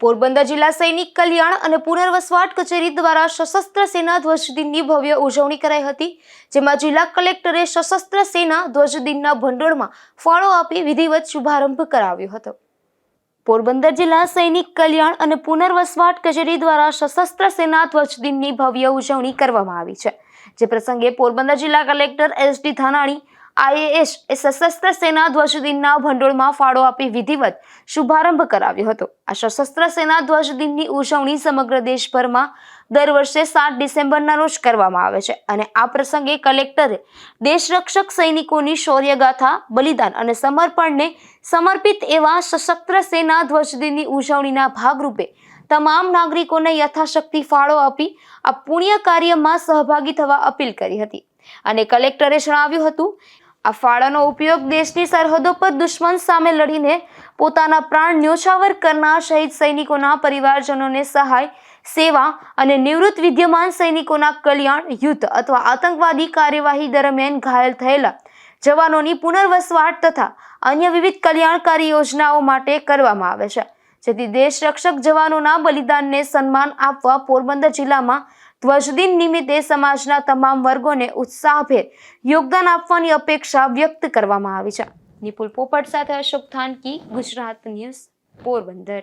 પોરબંદર જિલ્લા સૈનિક કલ્યાણ અને પુનર્વસવાટ કચેરી દ્વારા સશસ્ત્ર સેના ધ્વજ દિનની ભવ્ય ઉજવણી કરાઈ હતી, જેમાં જિલ્લા કલેક્ટરે સશસ્ત્ર સેના ધ્વજ દિનના ભંડોળમાં ફાળો આપી વિધિવત શુભારંભ કરાવ્યો હતો. પોરબંદર જિલ્લા સૈનિક કલ્યાણ અને પુનર્વસવાટ કચેરી દ્વારા સશસ્ત્ર સેના ધ્વજ દિનની ભવ્ય ઉજવણી કરવામાં આવી છે. જે પ્રસંગે પોરબંદર જિલ્લા collector S D Dhanani IAS એ સશસ્ત્ર સેના ધ્વજ દિનના ભંડોળમાં ફાળો આપી વિધિવત શુભારંભ કરાવ્યો હતો. આ સશસ્ત્ર સેના ધ્વજ દિનની ઉજવણી સમગ્ર દેશભરમાં દર વર્ષે સાત ડિસેમ્બરના રોજ કરવામાં આવે છે અને આ પ્રસંગે કલેક્ટરે દેશરક્ષક સૈનિકોની શૌર્યગાથા, બલિદાન અને સમર્પણને સમર્પિત એવા સશસ્ત્ર સેના ધ્વજ દિનની ઉજવણીના ભાગરૂપે તમામ નાગરિકોને યથાશક્તિ ફાળો આપી આ પુણ્ય કાર્યમાં સહભાગી થવા અપીલ કરી હતી. અને કલેક્ટરે જણાવ્યું હતું આ ફાળાનો ઉપયોગ દેશની સરહદો પર દુશ્મન સામે લડીને પોતાના પ્રાણ ન્યોછાવર કરનાર શહીદ સૈનિકોના પરિવારજનોને સહાય, સેવા અને નિવૃત્ત વિદ્યમાન સૈનિકોના કલ્યાણ, યુદ્ધ અથવા આતંકવાદી કાર્યવાહી દરમિયાન ઘાયલ થયેલા જવાનોની પુનર્વસવાટ તથા અન્ય વિવિધ કલ્યાણકારી યોજનાઓ માટે કરવામાં આવે છે. જેથી દેશ રક્ષક જવાનોના બલિદાનને સન્માન આપવા પોરબંદર જિલ્લામાં ધ્વજદિન નિમિત્તે સમાજના તમામ વર્ગોને ઉત્સાહભેર યોગદાન આપવાની અપેક્ષા વ્યક્ત કરવામાં આવી છે. નિપુલ પોપટ સાથે અશોક થાનકી, ગુજરાત ન્યૂઝ પોરબંદર.